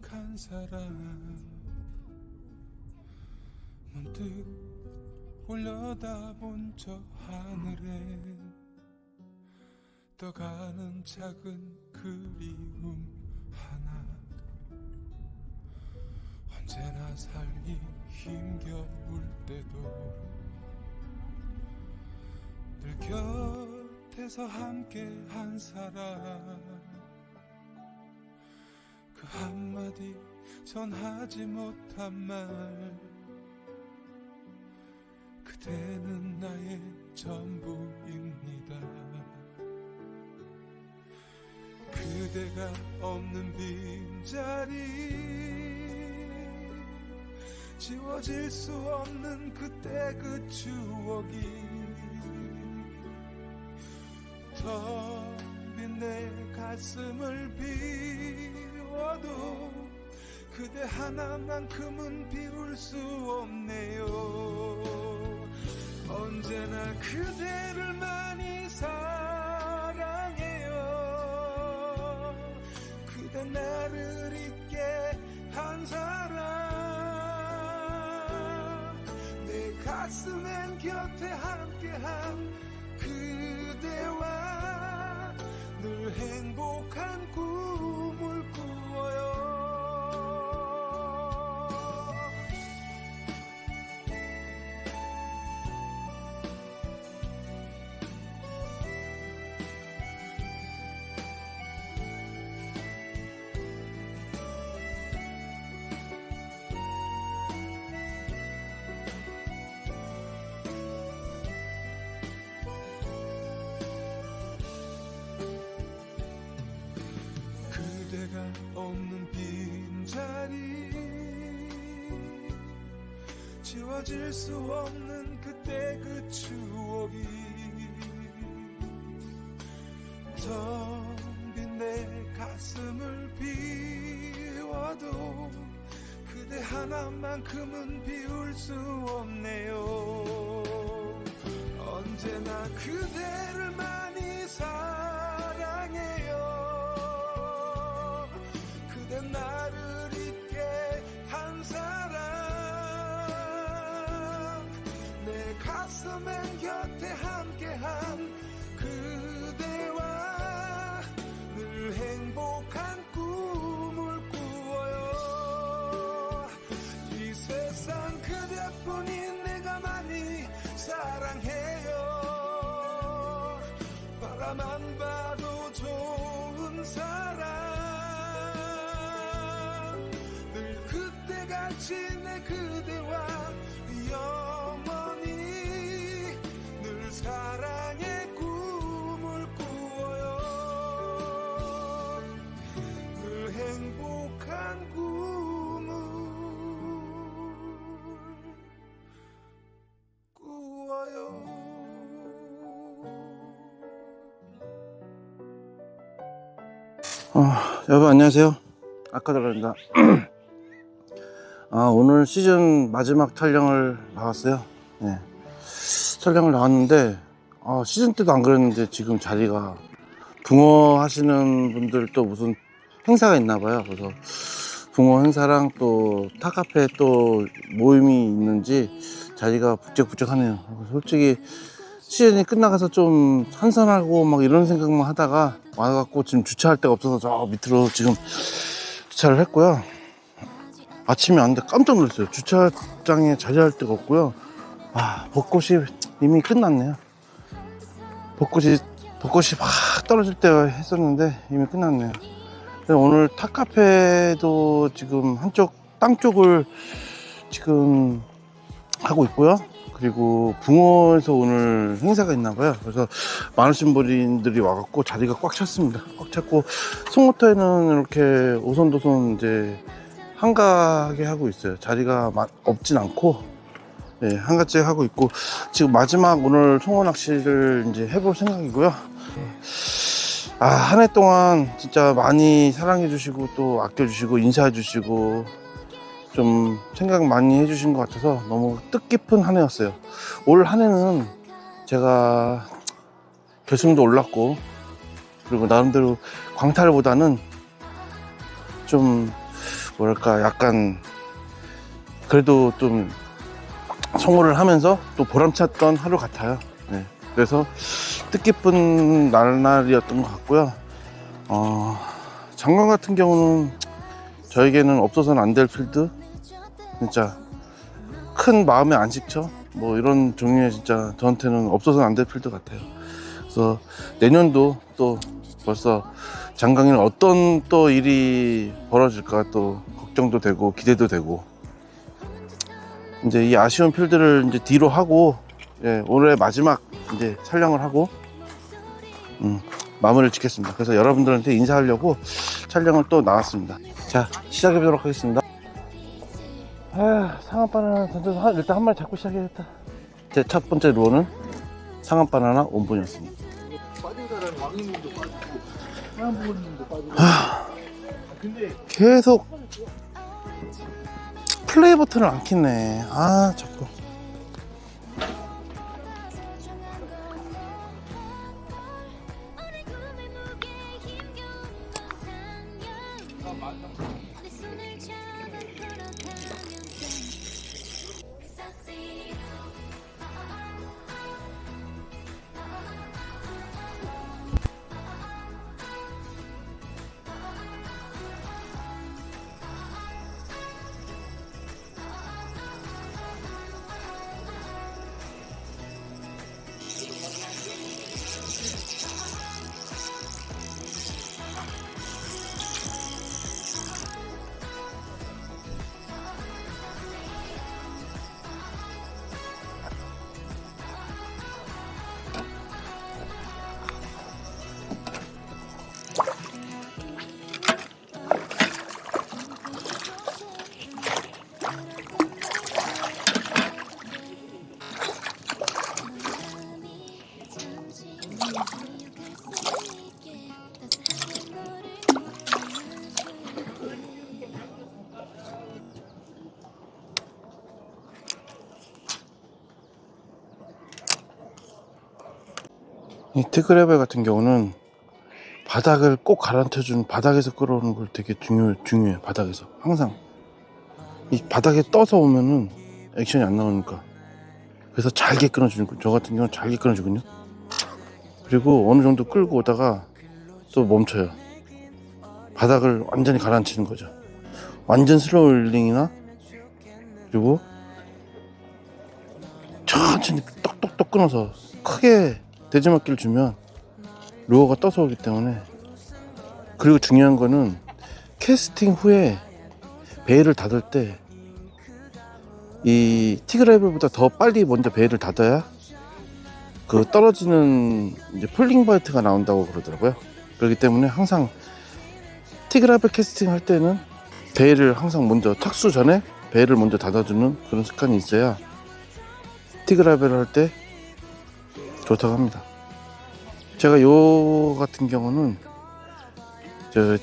오직 한 사람 문득 올려다본 저 하늘에 떠가는 작은 그리움 하나. 언제나 살기 힘겨울 때도 늘 곁에서 함께 한 사람 그 한마디 전하지 못한 말. 그대는 나의 전부입니다. 그대가 없는 빈자리 지워질 수 없는 그때 그 추억이. 텅빈 내 가슴을 비 워도 그대 하나만큼은 비울 수 없네요. 언제나 그대를 많이 사랑해요. 그대 나를 잊게 한 사람. 내 가슴엔 곁에 함께한 그대와 늘 행복한 꿈 지워질 수 없는 그때 그 추억이 텅빈 내 가슴을 비워도 그대 하나만큼은 비울 수 없네요. 언제나 그대를 많 바라만 봐도 좋은 사람. 늘 그때같이 내그 어, 여러분 안녕하세요. 아까들입니다. 아, 오늘 시즌 마지막 촬영을 나왔어요. 네. 촬영을 나왔는데 아, 시즌 때도 안 그랬는데 지금 자리가 붕어 하시는 분들 또 무슨 행사가 있나 봐요. 그래서 붕어 행사랑 또 타카페 또 모임이 있는지 자리가 북적북적하네요. 솔직히 시즌이 끝나가서 좀 한산하고 막 이런 생각만 하다가 와갖고 지금 주차할 데가 없어서 저 밑으로 지금 주차를 했고요. 아침에 왔는데 깜짝 놀랐어요. 주차장에 자리할 데가 없고요. 아, 벚꽃이 이미 끝났네요. 벚꽃이, 벚꽃이 막 떨어질 때 했었는데 이미 끝났네요. 오늘 탑카페도 지금 한쪽, 땅 쪽을 지금 하고 있고요. 그리고 붕어에서 오늘 행사가 있나 봐요. 그래서 많으신 분들이 와갖고 자리가 꽉 찼습니다. 꽉 찼고 송모터에는 이렇게 오손도손 이제 한가하게 하고 있어요. 자리가 마- 없진 않고 네, 한가지 하고 있고 지금 마지막 오늘 송어 낚시를 이제 해볼 생각이고요. 아, 한 해 동안 진짜 많이 사랑해주시고 또 아껴주시고 인사해주시고 좀 생각 많이 해주신 것 같아서 너무 뜻깊은 한 해였어요. 올 한 해는 제가 결승도 올랐고 그리고 나름대로 광탈보다는 좀 뭐랄까 약간 그래도 좀 성호를 하면서 또 보람찼던 하루 같아요. 네. 그래서 뜻깊은 날날이었던 것 같고요. 어, 장관 같은 경우는 저에게는 없어서는 안 될 필드 진짜 큰 마음에 안 식죠. 뭐 이런 종류의 진짜 저한테는 없어서는 안 될 필드 같아요. 그래서 내년도 또 벌써 장강에는 어떤 또 일이 벌어질까 또 걱정도 되고 기대도 되고 이제 이 아쉬운 필드를 이제 뒤로 하고 예, 올해 마지막 이제 촬영을 하고 음, 마무리를 짓겠습니다. 그래서 여러분들한테 인사하려고 촬영을 또 나왔습니다. 자 시작해 보도록 하겠습니다. 아 상한 바나나 던져서 한- 일단 한 마리 잡고 시작해야겠다. 제 첫 번째 루어는 상한 바나나 원본이었습니다. 빠진 사람 왕님도 빠지고 하얀 부모님도 빠지고 근데 계속 플레이 버튼을 안 켰네. 아, 자꾸. 이 티그레벨 같은 경우는 바닥을 꼭 가라앉혀주는 바닥에서 끌어오는 걸 되게 중요, 중요해. 바닥에서. 항상. 이 바닥에 떠서 오면은 액션이 안 나오니까. 그래서 잘게 끊어주는 거. 저 같은 경우는 잘게 끊어주거든요. 그리고 어느 정도 끌고 오다가 또 멈춰요. 바닥을 완전히 가라앉히는 거죠. 완전 슬로우 릴링이나 그리고 천천히 똑똑똑 끊어서 크게 대지막기를 주면 루어가 떠서 오기 때문에 그리고 중요한 거는 캐스팅 후에 베일을 닫을 때 이 티그레벨보다 더 빨리 먼저 베일을 닫아야 그 떨어지는 이제 폴링 바이트가 나온다고 그러더라고요. 그렇기 때문에 항상 티그라벨 캐스팅 할 때는 베일을 항상 먼저 착수 전에 베일을 먼저 닫아주는 그런 습관이 있어야 티그라벨을 할때 좋다고 합니다. 제가 요 같은 경우는 저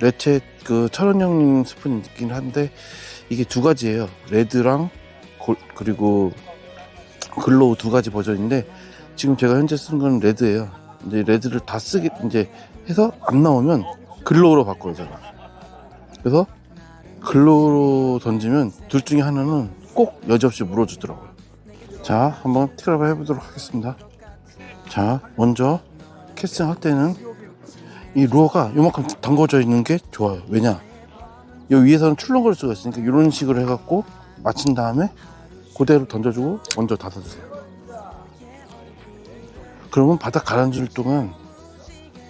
레체 그 철원형님 스푼이 있긴 한데 이게 두 가지예요. 레드랑 골- 그리고 글로우 두 가지 버전인데 지금 제가 현재 쓰는 건 레드예요. 이제 레드를 다 쓰기 이제 해서 안 나오면 글로우로 바꿔요 제가. 그래서 글로우로 던지면 둘 중에 하나는 꼭 여지없이 물어주더라고요. 자, 한번 티그랍을 해보도록 하겠습니다. 자, 먼저 캐스팅 할 때는 이 루어가 요만큼 담궈져 있는 게 좋아요. 왜냐? 요 위에서는 출렁거릴 수가 있으니까 이런 식으로 해갖고 마친 다음에 그대로 던져주고 먼저 닫아주세요. 그러면 바닥 가라앉을 동안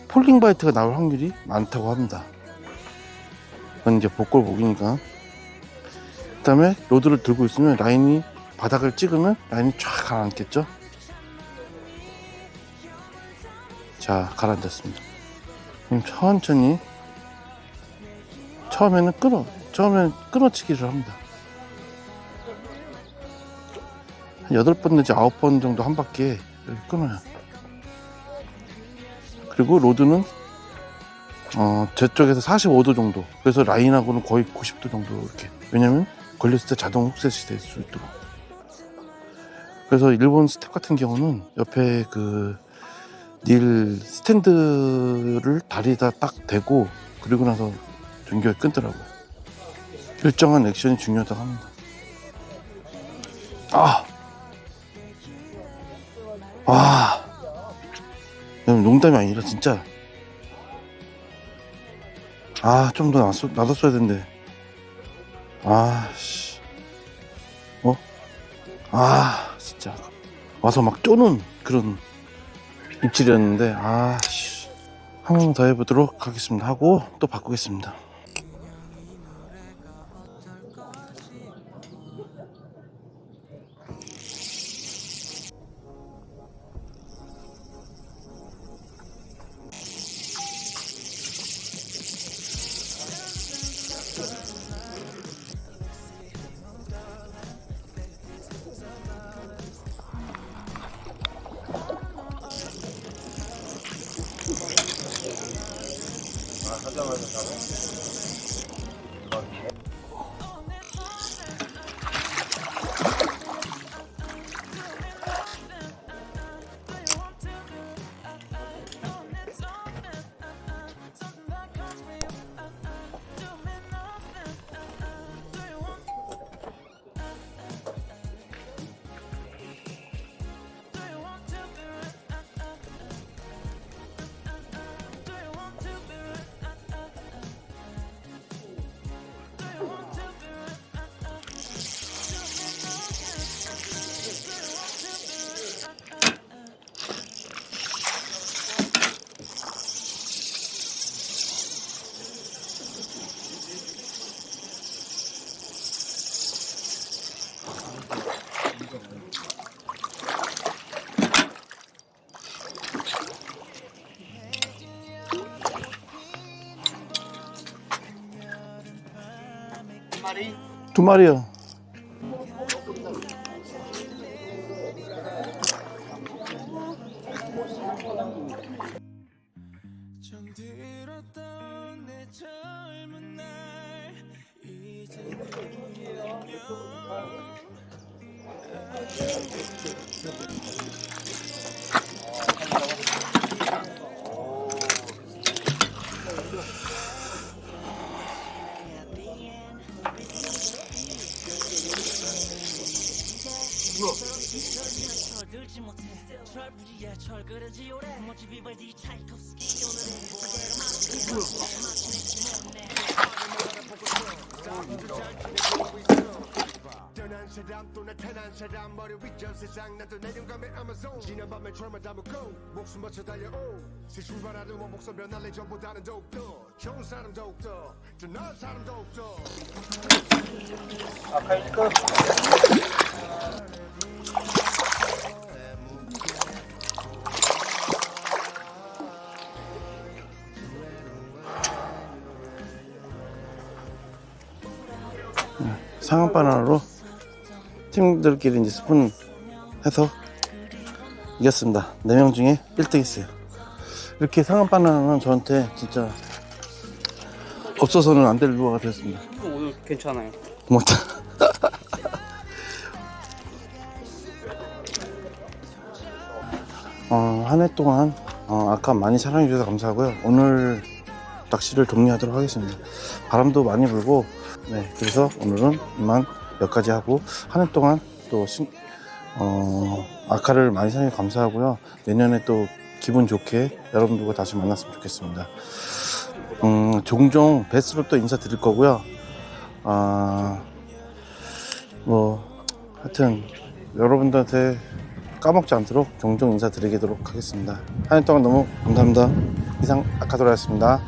폴링 바이트가 나올 확률이 많다고 합니다. 그건 이제 복골 복이니까. 그 다음에 로드를 들고 있으면 라인이 바닥을 찍으면 라인이 쫙 가라앉겠죠? 자, 가라앉았습니다. 천천히 처음에는 끊어, 처음에는 끊어치기를 합니다. 한 8번 내지 9번 정도 한 이렇게 끊어요. 그리고 로드는 어, 제 쪽에서 45도 정도. 그래서 라인하고는 거의 90도 정도 이렇게. 왜냐면 걸렸을 때 자동 훅셋이 될 수 있도록. 그래서 일본 스텝 같은 경우는 옆에 그 닐 스탠드를 다리에다 딱 대고 그리고 나서 전기가 끊더라고요. 일정한 액션이 중요하다고 합니다. 아! 아! 여러분 농담이 아니라 진짜 아 좀 더 놔뒀어야 되는데 아 씨. 어? 아 진짜. 와서 막 쪼는 그런 입질이었는데 아씨. 한 번 더 해보도록 하겠습니다. 하고 또 바꾸겠습니다 두 마리요. 정들었 철부지야 떠난 사람 또 나타난 사람. 머리 위전 세상 나도 내려감의 아마존 지난 밤에 트라마 담고 목숨 바쳐 달려오 새 출발하는 원목선 변할래 전보다는 더욱더 좋은 사람 더욱더 더 나은 사람 더욱더 상한 바나나로 팀들끼리 이제 스푼 해서 이겼습니다. 4명 중에 1등 했어요. 이렇게 상한 바나나는 저한테 진짜 없어서는 안 될 루어가 되었습니다. 오늘 괜찮아요. 고맙다. 어, 한 해 동안 어, 아까 많이 사랑해 주셔서 감사하고요. 오늘 낚시를 종료하도록 하겠습니다. 바람도 많이 불고, 네, 그래서 오늘은 이만 여기까지 하고, 한해 동안 또, 신, 어, 아카를 많이 사랑해 감사하고요. 내년에 또 기분 좋게 여러분들과 다시 만났으면 좋겠습니다. 음, 종종 베스로 또 인사드릴 거고요. 아, 뭐, 하여튼, 여러분들한테 까먹지 않도록 종종 인사드리도록 하겠습니다. 한 해 동안 너무 감사합니다. 이상 아카도라였습니다.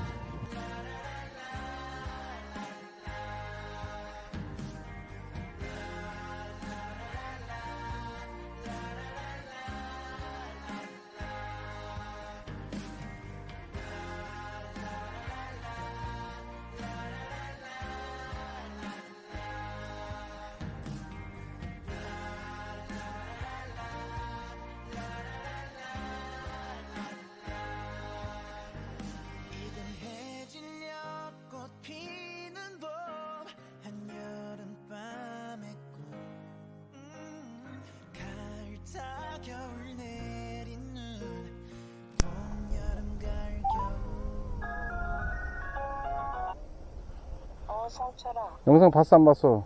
어, 영상 봤어 안 봤어?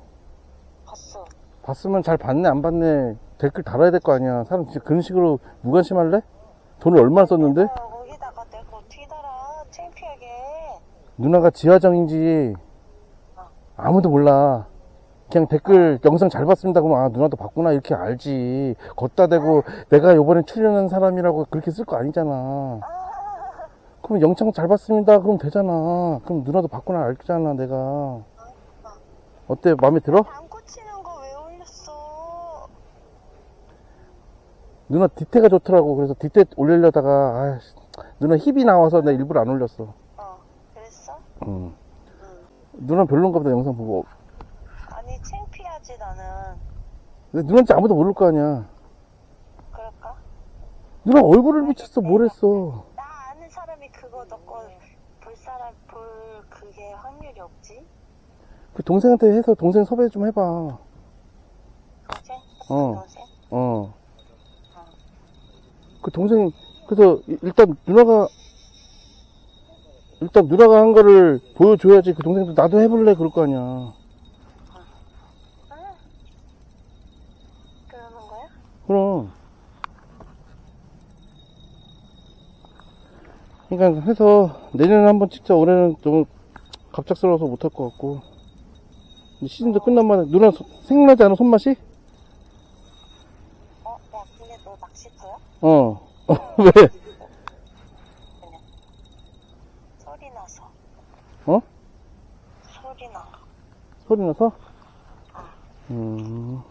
봤어. 봤으면 잘 봤네 안 봤네 댓글 달아야 될 거 아니야. 사람 진짜 그런 식으로 무관심할래? 돈을 얼마나 썼는데? 어, 거기다가 내가 어떻게 달아? 창피하게. 누나가 지하정인지 어. 아무도 몰라. 그냥 댓글 영상 잘 봤습니다. 그러면 아 누나도 봤구나. 이렇게 알지. 걷다 대고 내가 요번에 출연한 사람이라고 그렇게 쓸 거 아니잖아. 그럼 영상 잘 봤습니다. 그럼 되잖아. 그럼 누나도 봤구나. 알잖아 내가. 어때? 마음에 들어? 안 꽂히는 거 왜 올렸어? 누나 뒤태가 좋더라고. 그래서 뒤태 올리려다가 아 누나 힙이 나와서 내가 일부러 안 올렸어. 어, 그랬어? 응. 누나 별론가 보다 영상 보고 하지, 나는. 근데 누나한테 아무도 모를 거 아니야 그럴까? 누나 얼굴을 비쳤어 뭘 했어 나 아는 사람이 그거 너거볼 사람, 볼 그게 확률이 없지? 그 동생한테 해서 동생 섭외 좀 해봐 동생? 어. 동생? 어. 그 동생, 그래서 이- 일단 누나가, 일단 누나가 한 거를 보여줘야지 그 동생도 나도 해볼래 그럴 거 아니야. 응. 그러는 거야? 그럼. 그러니까 해서 내년에 한번 찍자. 올해는 너무 갑작스러워서 못할 것 같고. 시즌도 끝난 마다 누나 소- 생각나지 않아 손맛이? 어, 야, 근데 너 낚시터야? 어. 어, 왜? 소리 나서. 어? 소리 나. 소리 나서? 음.